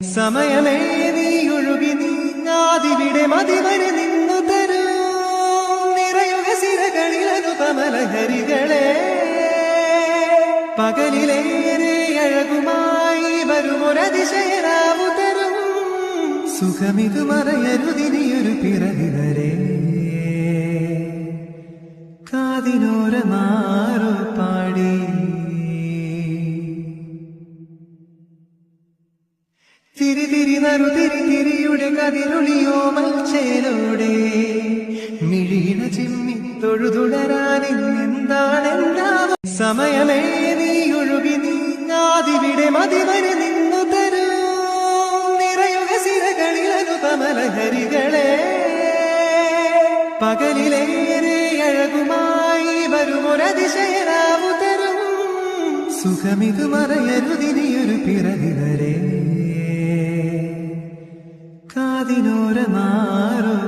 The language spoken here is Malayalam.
സമയമേ നീ ഒഴുകി നീങ്ങാതിവിടെ മതിവരെ നിന്നു തരൂ. നിറയുക സിരകളിലതു കമലഹരികളെ. പകലിലേറെ അഴകുമായി വരുമൊരതിശയരാവു തരും. സുഖമിതു മറയരുതിനിയൊരു പിറവി വരെ കാതിനോരമാറു തിരി തിരി നറു തിരി തിരിയുടെ കതിരൊളിയോ മൽച്ചേലോടെ. മിഴീണ ചിമ്മി തൊഴുതുടരാനെന്താണെന്താ സമയമേ നീ ഒഴുകി നീങ്ങാതിവിടെ മതിവരെ നിന്നു തരൂ. നിറയുക സിരകളിൽ അനുപമലഹരികളെ പകലിലേറെ അഴകുമായി വരുമൊരതിശയനാവു തരും. സുഖമിതു മറയരുതിനിയൊരു പിറവി വരെ കാതിനോരമാറു